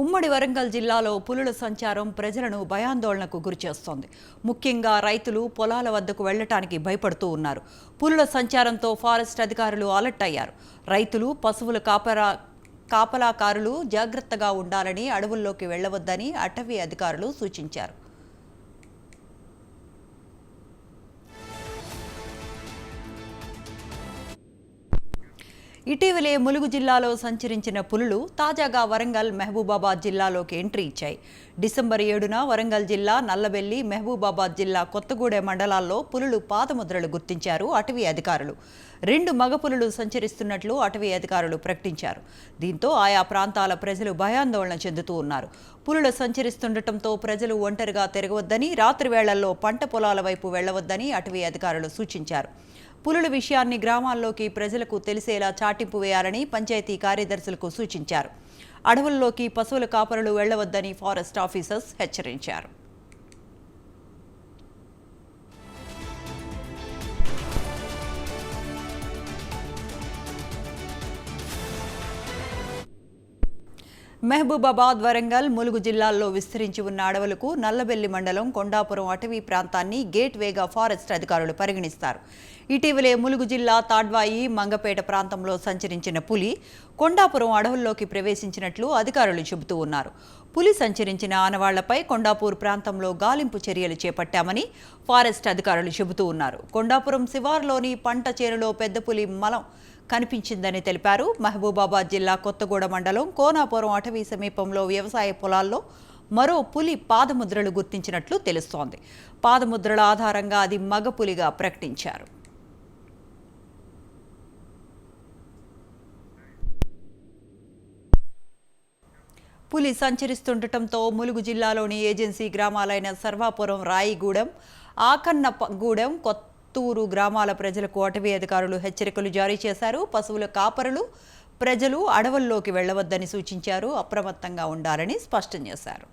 ఉమ్మడి వరంగల్ జిల్లాలో పులుల సంచారం ప్రజలను భయాందోళనకు గురిచేస్తోంది ముఖ్యంగా రైతులు పొలాల వద్దకు వెళ్ళటానికి భయపడుతూ ఉన్నారు. పులుల సంచారంతో ఫారెస్ట్ అధికారులు అలర్ట్ అయ్యారు. రైతులు పశువుల కాపరా కాపలాకారులు జాగ్రత్తగా ఉండాలని అడవుల్లోకి వెళ్ళవద్దని అటవీ అధికారులు సూచించారు. ఇటీవలే ములుగు జిల్లాలో సంచరించిన పులులు తాజాగా వరంగల్ మహబూబాబాద్ జిల్లాలోకి ఎంట్రీ ఇచ్చాయి. డిసెంబర్ ఏడున వరంగల్ జిల్లా నల్లబెల్లి మహబూబాబాద్ జిల్లా కొత్తగూడెం మండలాల్లో పులులు పాదముద్రలు గుర్తించారు అటవీ అధికారులు. రెండు మగ పులులు సంచరిస్తున్నట్లు అటవీ అధికారులు ప్రకటించారు. దీంతో ఆయా ప్రాంతాల ప్రజలు భయాందోళన చెందుతూ ఉన్నారు. పులులు సంచరిస్తుండటంతో ప్రజలు ఒంటరిగా తిరగవద్దని రాత్రి వేళల్లో పంట పొలాల వైపు వెళ్ళవద్దని అటవీ అధికారులు సూచించారు. పులుల విషయాన్ని గ్రామాల్లోకి ప్రజలకు తెలిసేలా చాటింపు వేయాలని పంచాయతీ కార్యదర్శులకు సూచించారు. అడవుల్లోకి పశువుల కాపరులు వెళ్ళవద్దని ఫారెస్ట్ ఆఫీసర్స్ హెచ్చరించారు. మహబూబాబాద్ వరంగల్ ములుగు జిల్లాల్లో విస్తరించి ఉన్న అడవులకు నల్లబెల్లి మండలం కొండాపురం అటవీ ప్రాంతాన్ని గేట్ వేగా ఫారెస్ట్ అధికారులు పరిగణిస్తారు. ఇటీవలే ములుగు జిల్లా తాడ్వాయి మంగపేట ప్రాంతంలో సంచరించిన పులి కొండాపురం అడవుల్లోకి ప్రవేశించినట్లు అధికారులు చెబుతూ ఉన్నారు. పులి సంచరించిన ఆనవాళ్ళపై కొండాపూర్ ప్రాంతంలో గాలింపు చర్యలు చేపట్టామని ఫారెస్ట్ అధికారులు చెబుతూ ఉన్నారు. కొండాపురం శివార్లోని పంట చేనులో పెద్ద పులి మలం కనిపించిందని తెలిపారు. మహబూబాబాద్ జిల్లా కొత్తగూడ మండలం కోనాపురం అటవీ సమీపంలో వ్యవసాయ పొలాల్లో మరో పులి పాదముద్రలు గుర్తించినట్లు తెలుస్తోంది. పాదముద్రల ఆధారంగా అది మగ పులిగా ప్రకటించారు. పులి సంచరిస్తుండటంతో ములుగు జిల్లాలోని ఏజెన్సీ గ్రామాలైన సర్వాపురం రాయిగూడెం ఆకన్నగూడెం కొత్తూరు గ్రామాల ప్రజలకు అటవీ అధికారులు హెచ్చరికలు జారీ చేశారు. పశువుల కాపరులు ప్రజలు అడవుల్లోకి వెళ్ళవద్దని సూచించారు. అప్రమత్తంగా ఉండాలని స్పష్టం చేశారు.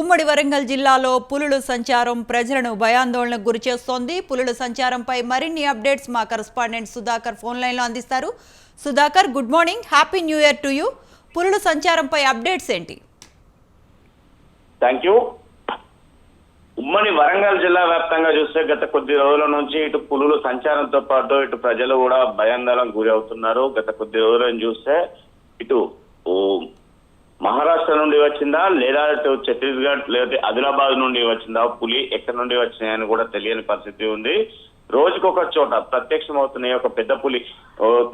ఉమ్మడి వరంగల్ జిల్లాలో పులుల సంచారం ప్రజలను భయాందోళనకు గురిచేస్తోంది పులుల సంచారంపై మరిన్ని అప్డేట్స్ మా కరస్పాండెంట్ సుధాకర్ ఫోన్ లైన్లో అందిస్తారు. Sudhakar good morning. Happy new year to you. పులుల సంచారంపై అప్డేట్స్ ఏంటి? థ్యాంక్ యూ ఉమ్మడి వరంగల్ జిల్లా వ్యాప్తంగా చూస్తే గత కొద్ది రోజుల నుంచి ఇటు పులులు సంచారంతో పాటు ఇటు ప్రజలు కూడా భయాందోళన గురి అవుతున్నారు. గత కొద్ది రోజులను చూస్తే ఇటు ఓ మహారాష్ట్ర నుండి వచ్చిందా లేదా ఇటు ఛత్తీస్గఢ్ లేకపోతే ఆదిలాబాద్ నుండి వచ్చిందా? పులి ఎక్కడి నుండి వచ్చినాయని కూడా తెలియని పరిస్థితి ఉంది. రోజుకొక చోట ప్రత్యక్షమవుతున్న ఒక పెద్ద పులి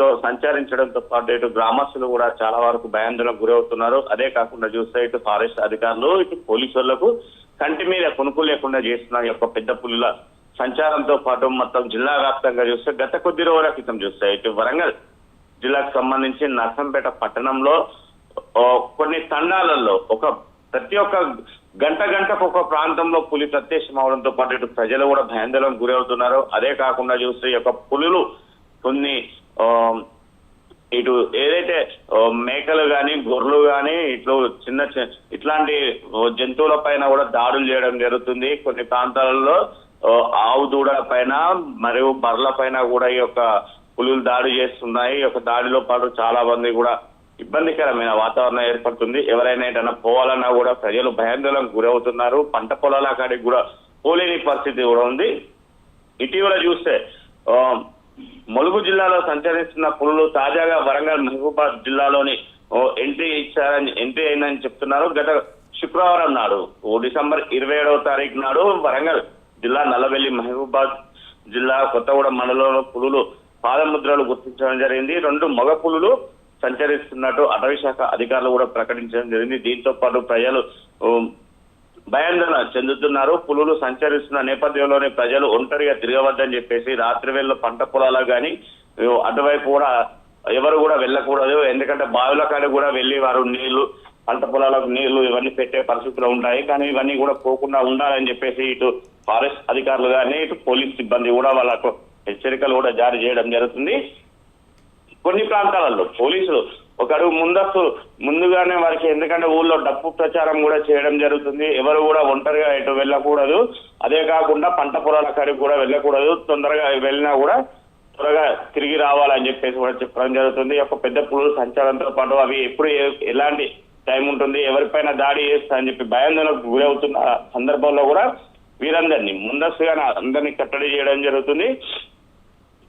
తో సంచరించడంతో పాటు ఇటు గ్రామస్తులు కూడా చాలా వరకు భయాందోళనకు గురవుతున్నారు. అదే కాకుండా చూస్తే ఇటు ఫారెస్ట్ అధికారులు ఇటు పోలీసులకు కంటి మీద కొనుక్కు లేకుండా చేస్తున్న ఈ యొక్క పెద్ద పులుల సంచారంతో పాటు మొత్తం జిల్లా వ్యాప్తంగా చూస్తే గత కొద్ది రోజుల క్రితం చూస్తే ఇటు వరంగల్ జిల్లాకు సంబంధించి నర్సంపేట పట్టణంలో కొన్ని తండాలలో ఒక ప్రతి ఒక్క గంట గంటకు ఒక ప్రాంతంలో పులి ప్రత్యక్షం అవడంతో పాటు ఇటు ప్రజలు కూడా భయాందోళన గురవుతున్నారు. అదే కాకుండా చూస్తే ఈ యొక్క పులులు కొన్ని ఇటు ఏదైతే మేకలు కానీ గొర్రెలు కానీ ఇట్లు చిన్న ఇట్లాంటి జంతువుల పైన కూడా దాడులు చేయడం జరుగుతుంది. కొన్ని ప్రాంతాలలో ఆవు దూడల పైన మరియు బర్రెల పైన కూడా ఈ యొక్క పులులు దాడి చేస్తున్నాయి. ఈ యొక్క దాడిలో పాటు చాలా మంది కూడా ఇబ్బందికరమైన వాతావరణం ఏర్పడుతుంది. ఎవరైనా ఏదైనా పోవాలన్నా కూడా ప్రజలు భయాందోళనకు గురవుతున్నారు. పంట పొలాల కాడికి కూడా పోలేని పరిస్థితి కూడా ఉంది. ఇటీవల చూస్తే మలుగు ములుగు జిల్లాలో సంచరిస్తున్న పులులు తాజాగా వరంగల్ మహబూబాద్ జిల్లాలోని ఎంట్రీ ఇచ్చారని ఎంట్రీ అయిందని చెప్తున్నారు. గత శుక్రవారం నాడు ఓ డిసెంబర్ ఇరవై ఏడవ తారీఖు నాడు వరంగల్ జిల్లా నల్లవెల్లి మహబూబాద్ జిల్లా కొత్తగూడెం మండలంలో పులులు పాదముద్రలు గుర్తించడం జరిగింది. రెండు మగ పులులు సంచరిస్తున్నట్టు అటవీ శాఖ అధికారులు కూడా ప్రకటించడం జరిగింది. దీంతో పాటు ప్రజలు భయాందోళన చెందుతున్నారు. పులులు సంచరిస్తున్న నేపథ్యంలోనే ప్రజలు ఒంటరిగా తిరగవద్దని చెప్పేసి రాత్రి వేళ పంట పొలాలకు కానీ అటువైపు కూడా ఎవరు కూడా వెళ్ళకూడదు. ఎందుకంటే బావిల కాడ కూడా వెళ్ళి వారు నీళ్ళు పంట పొలాలకు నీళ్ళు ఇవన్నీ పెట్టే పరిస్థితులు ఉంటాయి. కానీ ఇవన్నీ కూడా పోకుండా ఉండాలని చెప్పేసి ఇటు ఫారెస్ట్ అధికారులు కానీ ఇటు పోలీస్ సిబ్బంది కూడా వాళ్ళకు హెచ్చరికలు కూడా జారీ చేయడం జరుగుతుంది. కొన్ని ప్రాంతాలలో పోలీసులు ఒక అడుగు ముందస్తు ముందుగానే వారికి ఎందుకంటే ఊళ్ళో డప్పు ప్రచారం కూడా చేయడం జరుగుతుంది. ఎవరు కూడా ఒంటరిగా ఎటు వెళ్ళకూడదు. అదే కాకుండా పంట పొలాల కాడికి కూడా వెళ్ళకూడదు. తొందరగా వెళ్ళినా కూడా త్వరగా తిరిగి రావాలని చెప్పేసి కూడా చెప్పడం జరుగుతుంది. ఒక పెద్ద పులులు సంచారంతో పాటు అవి ఎప్పుడు ఎలాంటి టైం ఉంటుంది ఎవరిపైన దాడి చేస్తా అని చెప్పి భయాందోళనకు గురవుతున్న సందర్భంలో కూడా వీరందరినీ ముందస్తుగా అందరినీ కట్టడి చేయడం జరుగుతుంది.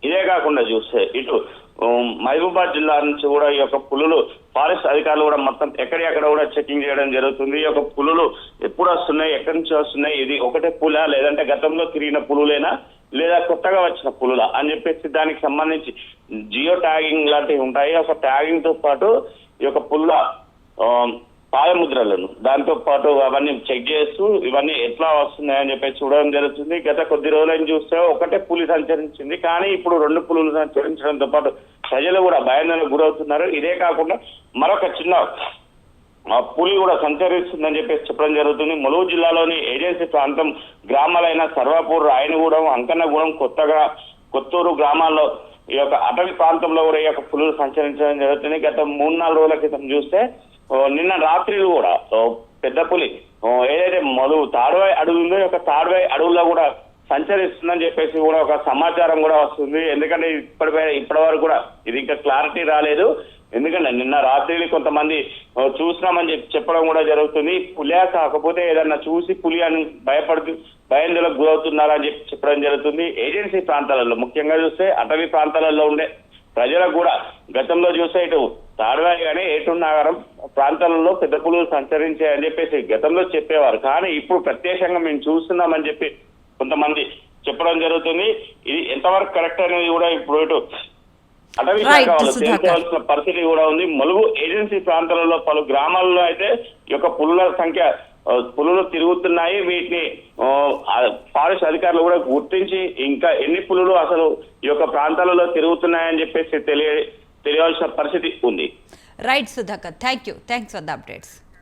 ఇదే కాకుండా చూస్తే ఇటు ఉమ్, మహబూబాద్ జిల్లా నుంచి కూడా ఈ యొక్క పులులు ఫారెస్ట్ అధికారులు కూడా మొత్తం ఎక్కడెక్కడ కూడా చెకింగ్ చేయడం జరుగుతుంది. ఈ యొక్క పులులు ఎప్పుడు వస్తున్నాయి ఎక్కడి నుంచి వస్తున్నాయి ఇది ఒకటే పులా లేదంటే గతంలో తిరిగిన పులులేనా? లేదా కొత్తగా వచ్చిన పులులా? అని చెప్పేసి దానికి సంబంధించి జియో ట్యాగింగ్ లాంటివి ఉంటాయి. ఒక ట్యాగింగ్తో పాటు ఈ యొక్క పుల్ల పాదముద్రలను. దాంతో పాటు అవన్నీ చెక్ చేస్తూ ఇవన్నీ ఎట్లా వస్తున్నాయని చెప్పేసి చూడడం జరుగుతుంది. గత కొద్ది రోజులని చూస్తే ఒకటే పులి సంచరించింది. కానీ ఇప్పుడు రెండు పులులు సంచరించడంతో పాటు ప్రజలు కూడా భయాందోళనకు గురవుతున్నారు. ఇదే కాకుండా మరొక చిన్న ఆ పులి కూడా సంచరిస్తుందని చెప్పేసి చెప్పడం జరుగుతుంది. ములుగు జిల్లాలోని ఏజెన్సీ ప్రాంతం గ్రామాలైన సర్వాపూర్ రాయనగూడెం అంకన్నగూడెం కొత్తగా కొత్తూరు గ్రామాల్లో ఈ యొక్క అటవీ ప్రాంతంలో కూడా ఈ యొక్క పులులు సంచరించడం జరుగుతుంది. గత మూడు నాలుగు రోజుల క్రితం చూస్తే నిన్న రాత్రిలు కూడా పెద్ద పులి. ఏదైతే మధు తాడువై అడవి ఉందో ఈ యొక్క తాడువాయి అడవుల్లో కూడా సంచరిస్తుందని చెప్పేసి కూడా ఒక సమాచారం కూడా వస్తుంది. ఎందుకంటే ఇప్పటి ఇప్పటి వరకు కూడా ఇది ఇంకా క్లారిటీ రాలేదు. ఎందుకంటే నిన్న రాత్రి కొంతమంది చూసినామని చెప్పి చెప్పడం కూడా జరుగుతుంది. పులియా కాకపోతే ఏదన్నా చూసి పులి అని భయపడుతూ భయందులకు గురవుతున్నారని చెప్పి చెప్పడం జరుగుతుంది. ఏజెన్సీ ప్రాంతాలలో ముఖ్యంగా చూస్తే అటవీ ప్రాంతాలలో ఉండే ప్రజలకు కూడా గతంలో చూస్తే ఇటు తాడవాయి కానీ ఏటూరు నగరం ప్రాంతాలలో పెద్ద పులులు సంచరించాయని చెప్పేసి గతంలో చెప్పేవారు. కానీ ఇప్పుడు ప్రత్యక్షంగా మేము చూస్తున్నామని చెప్పి కొంతమంది చెప్పడం జరుగుతుంది. ఇది ఎంతవరకు కరెక్ట్ అనేది కూడా ఇప్పుడు ఇటు అటవీ శాఖ వాళ్ళు. తెలుసుకోవాల్సిన పరిస్థితి కూడా ఉంది. ములుగు ఏజెన్సీ ప్రాంతాలలో పలు గ్రామాల్లో అయితే ఈ యొక్క పులుల సంఖ్య పులులు తిరుగుతున్నాయి. వీటిని ఫారెస్ట్ అధికారులు కూడా గుర్తించి ఇంకా ఎన్ని పులులు అసలు ఈ యొక్క ప్రాంతాలలో తిరుగుతున్నాయని చెప్పేసి తెలియ తెలియాల్సిన పరిస్థితి ఉంది. Right Sudhakar thank you thanks for the updates